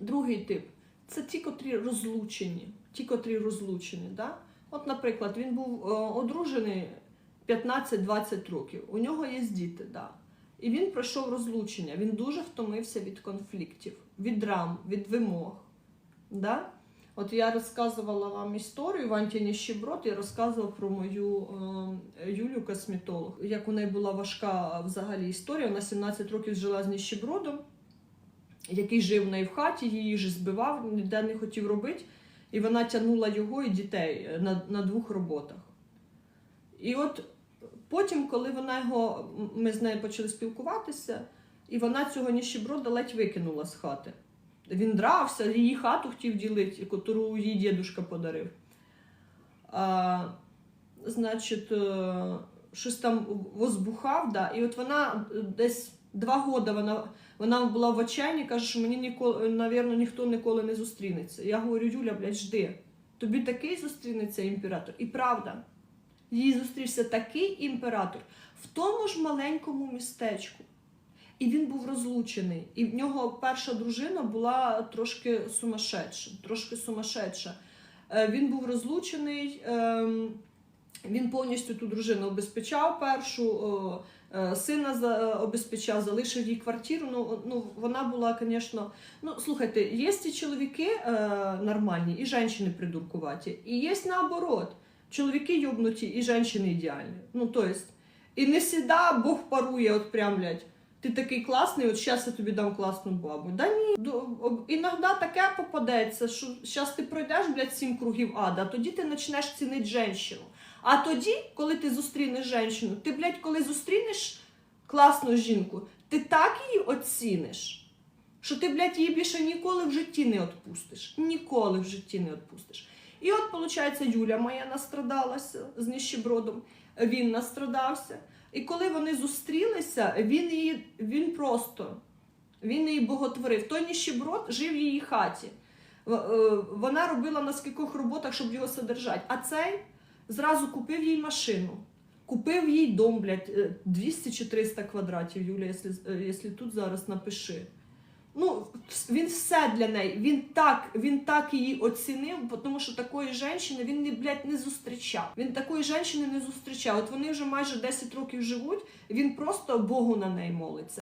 Другий тип це ті, котрі розлучені. Ті, котрі розлучені. Да? От, наприклад, він був е, одружений 15-20 років. У нього є діти, да. і він пройшов розлучення. Він дуже втомився від конфліктів, від драм, від вимог. Да? От я розказувала вам історію в Антіні Щеброд, я розказувала про мою е, Юлю косметолог, як у неї була важка взагалі історія. Вона 17 років жила з ніщебродом, який жив в неї в хаті, її ж збивав, ніде не хотів робити. І вона тягнула його і дітей е, на, на двох роботах. І от потім, коли вона його, ми з нею почали спілкуватися, і вона цього ніщеброда ледь викинула з хати. Він дрався, її хату хотів ділити, яку їй дідушка подарив. А, значить, е, щось там возбухав, да, і от вона десь два роки вона, вона була в отчаянні, каже, що мені ніколи, навірно, ніхто ніколи не зустрінеться. Я говорю, Юля, блядь, жди. Тобі такий зустрінеться імператор. І правда, їй зустрівся такий імператор в тому ж маленькому містечку. І він був розлучений. І в нього перша дружина була трошки сумасшедша. Трошки сумасшедша. Е, Він був розлучений, ем, він повністю ту дружину обезпечав першу, е, сина за- обезпечав, залишив їй квартиру. Ну, ну вона була, звісно. Ну, слухайте, є ті чоловіки е, нормальні, і жінки придуркуваті. І є наоборот. Чоловіки йобнуті і жінки ідеальні. Ну, то і не всегда Бог парує, от прям, блядь, ти такий класний, от зараз я тобі дам класну бабу. Да ні, іноді таке попадеться, що зараз ти пройдеш, блядь, сім кругів ада, тоді ти почнеш цінити жінку. А тоді, коли ти зустрінеш жінку, ти, блядь, коли зустрінеш класну жінку, ти так її оціниш, що ти, блядь, її більше ніколи в житті не відпустиш. Ніколи в житті не відпустиш. І от, виходить, Юля моя настрадалася з ніщебродом, він настрадався. І коли вони зустрілися, він її він просто він її боготворив. Той ніщеброд жив в її хаті. Е, Вона робила на скількох роботах, щоб його содержати. А цей зразу купив їй машину. Купив їй дом, блядь, е, 200 чи 300 квадратів, Юля, якщо, е, якщо тут зараз напиши. Ну, він все для неї. Він так, він так її оцінив, тому що такої жінки він блядь, не зустрічав. Він такої жінки не зустрічав. От вони вже майже 10 років живуть, він просто Богу на неї молиться.